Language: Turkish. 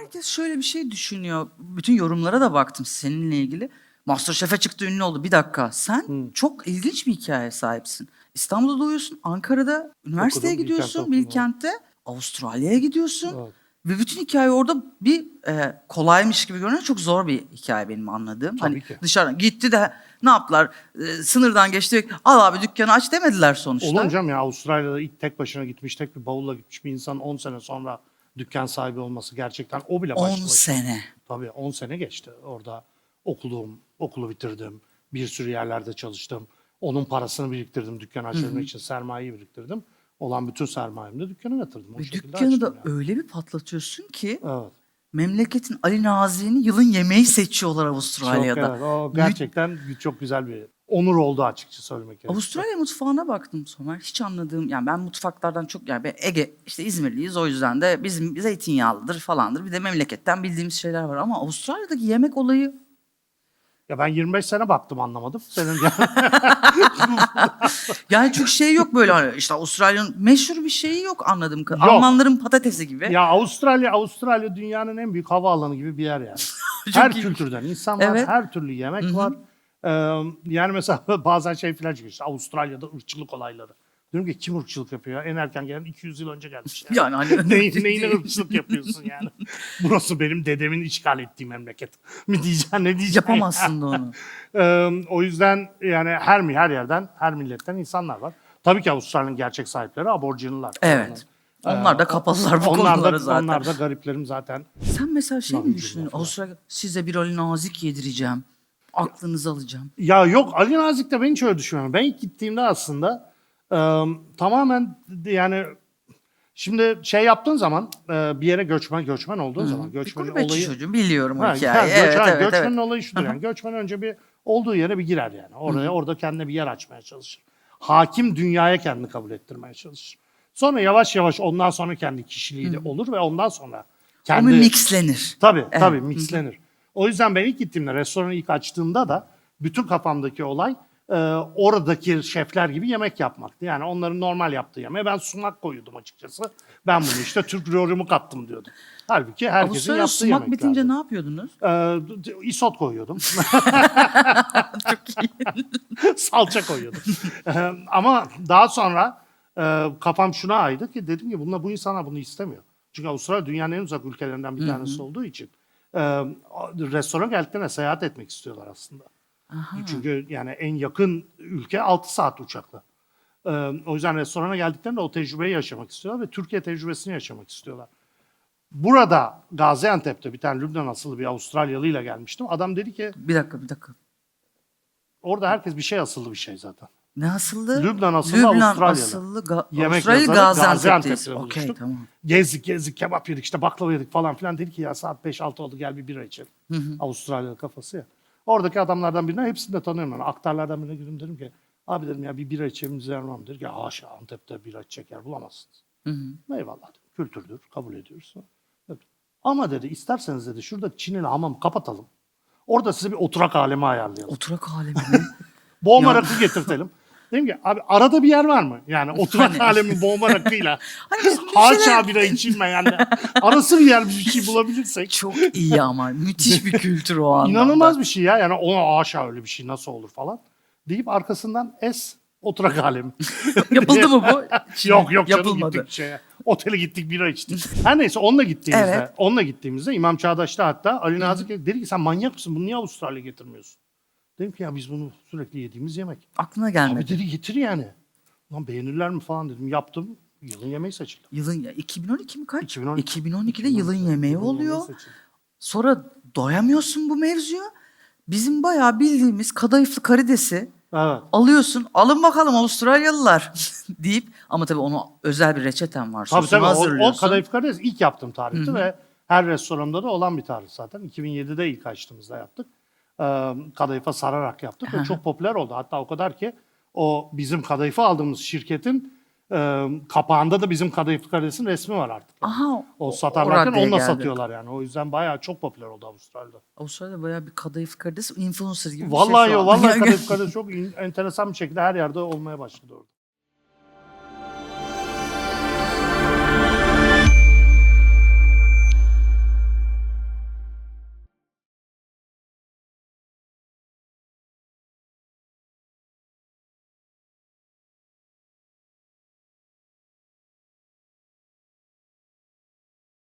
Herkes şöyle bir şey düşünüyor. Bütün yorumlara da baktım seninle ilgili. Masterchef'e çıktı ünlü oldu. Bir dakika. Sen çok ilginç bir hikayeye sahipsin. İstanbul'da doğuyorsun. Ankara'da üniversiteye Okudum, gidiyorsun. Bilkent'te. Avustralya'ya gidiyorsun. Evet. Ve bütün hikaye orada bir e, kolaymış gibi görünen çok zor bir hikaye benim anladığım. Tabii hani ki. dışarı gitti de ne yaptılar? E, sınırdan geçti. Al abi dükkanı aç demediler sonuçta. Olur mu canım ya Avustralya'da ilk tek başına gitmiş, tek bir bavulla gitmiş bir insan 10 sene sonra dükkan sahibi olması gerçekten o bile 10 başlı sene. Tabii 10 sene geçti. Orada okulum, okulu bitirdim. Bir sürü yerlerde çalıştım. Onun parasını biriktirdim. Dükkan açabilmek için sermayeyi biriktirdim. Olan bütün sermayemi de dükkana yatırdım. O şekilde dükkanı da yani. öyle bir patlatıyorsun ki Evet. memleketin Ali Nazi'ni yılın yemeği seçiyorlar Çok, Avustralya'da. evet, o gerçekten çok güzel bir onur oldu açıkça söylemek gerekirse. Avustralya mutfağına baktım Somer. Hiç anladığım yani ben mutfaklardan çok yani ben Ege işte İzmirliyiz o yüzden de bizim zeytinyağlıdır falandır. Bir de memleketten bildiğimiz şeyler var ama Avustralya'daki yemek olayı Ya ben 25 sene baktım anlamadım. Senin yani çok şey yok böyle hani işte Avustralya'nın meşhur bir şeyi yok anladığım kadarıyla. Yok. Almanların patatesi gibi. Ya Avustralya, Avustralya dünyanın en büyük havaalanı gibi bir yer yani. her kültürden insan var, Evet. her türlü yemek var. Ee, yani mesela bazen şey falan çıkıyor işte Avustralya'da ırkçılık olayları. Diyorum ki kim ırkçılık yapıyor? ya? En erken gelen 200 yıl önce gelmiş. Yani. Yani hani Neyin, neyine ırkçılık yapıyorsun yani? Burası benim dedemin işgal ettiği memleket. Mi diyeceksin ne diyeceksin? yapamazsın da onu. Ee, o yüzden yani her mi her yerden, her milletten insanlar var. Tabii ki Avustralya'nın gerçek sahipleri aborjinler. Evet. Onlar da kapalılar bu onlar konuları da, zaten. Onlar da gariplerim zaten. Sen mesela şey mi falan. Avustralya size bir Ali Nazik yedireceğim. Aklınızı alacağım. Ya yok Ali Nazik de ben hiç öyle düşünmüyorum. Ben ilk gittiğimde aslında e, tamamen yani şimdi şey yaptığın zaman e, bir yere göçmen göçmen olduğun zaman Bir göçmenin gurbetçi olayı çocuğum biliyorum o Ha, hikayeyi. ha, göç- evet, ha, evet, göçmenin evet. olayı şudur yani. Göçmen önce bir olduğu yere bir girer yani. Oraya orada kendine bir yer açmaya çalışır. Hakim dünyaya kendini kabul ettirmeye çalışır. Sonra yavaş yavaş ondan sonra kendi kişiliği de olur ve ondan sonra kendi bir mixlenir. Tabii Evet. tabii mixlenir. O yüzden ben ilk gittiğimde restoranı ilk açtığımda da bütün kafamdaki olay e, oradaki şefler gibi yemek yapmaktı. Yani onların normal yaptığı yemeğe ben sumak koyuyordum açıkçası. Ben bunu işte Türk yorumu kattım diyordum. Halbuki herkesin Avustralya yaptığı sumak yemeklerdi. bitince ne yapıyordunuz? Ee, isot koyuyordum. Salça koyuyordum. Ee, Ama daha sonra e, kafam şuna aydı ki dedim ki bunlar, bu insanlar bunu istemiyor. Çünkü Avustralya dünyanın en uzak ülkelerinden bir tanesi olduğu için e, restoran geldiklerinde seyahat etmek istiyorlar aslında. Çünkü yani en yakın ülke 6 saat uçakla. Ee, o yüzden restorana geldiklerinde o tecrübeyi yaşamak istiyorlar ve Türkiye tecrübesini yaşamak istiyorlar. Burada Gaziantep'te bir tane Lübnan asıllı bir Avustralyalıyla gelmiştim. Adam dedi ki Bir dakika bir dakika. orada herkes bir şey asıllı bir şey zaten. Ne asıllı? Lübnan asıllı Lübnan Avustralyalı. asıllı Ga- Yemek Avustralya yazarı Gaziantep'teyiz. Gaziantep'te Okey buluştuk. tamam. Gezdik gezdik kebap yedik işte baklava yedik falan filan. Dedi ki ya saat 5-6 oldu gel bir bira içelim. Avustralyalı kafası ya. Oradaki adamlardan birine hepsini de tanıyorum. Yani aktarlardan birine girdim dedim ki abi dedim ya bir bira var mı? Dedi ki haşa Antep'te bira içecek yer bulamazsınız. Hı hı. Eyvallah dedim. Kültürdür kabul ediyoruz. Evet. Ama dedi isterseniz dedi şurada Çinili hamamı kapatalım. Orada size bir oturak alemi ayarlayalım. Oturak alemini. Boğma Ya. rakı getirtelim. Dedim ki abi arada bir yer var mı? Yani oturak Hani- alemi boğma rakıyla. Hani şeyler- bira içilmeyen. Arası bir yer bir şey bulabilirsek. Çok iyi ama. Müthiş bir kültür o anlamda. İnanılmaz bir şey ya. Yani ona haşa öyle bir şey nasıl olur falan. Deyip arkasından es oturak alemi. Yapıldı mı bu? yok yok canım Yapılmadı. gittik şeye. Otele gittik bira içtik. Her neyse onunla gittiğimizde, Evet. onunla gittiğimizde İmam Çağdaş'ta hatta Ali Nazik dedi ki sen manyak mısın? Bunu niye Avustralya getirmiyorsun? Dedim ki ya biz bunu sürekli yediğimiz yemek. Aklına Abi gelmedi. dedi getir yani. Lan beğenirler mi falan dedim. Yaptım. Yılın yemeği seçildi. Yılın ya 2012 mi kaç? 2012. 2012'de yılın yemeği oluyor. Sonra doyamıyorsun bu mevzuya. Bizim bayağı bildiğimiz kadayıflı karidesi Evet. alıyorsun. Alın bakalım Avustralyalılar deyip ama tabii onu özel bir reçeten var. Tabii tabii. O, o kadayıf karides ilk yaptığım tarihti ve her restoranda da olan bir tarih zaten. 2007'de ilk açtığımızda yaptık. Kadayıfa sararak yaptık ve çok popüler oldu. Hatta o kadar ki o bizim kadayıfı aldığımız şirketin e, kapağında da bizim kadayıflı karidesin resmi var artık. Aha, O satarlarken onunla geldi. satıyorlar yani. O yüzden bayağı çok popüler oldu Avustralya'da. Avustralya'da bayağı bir kadayıf karides influencer gibi bir Vallahi şey şu an. vallahi kadayıf karides çok in- enteresan bir şekilde her yerde olmaya başladı orada.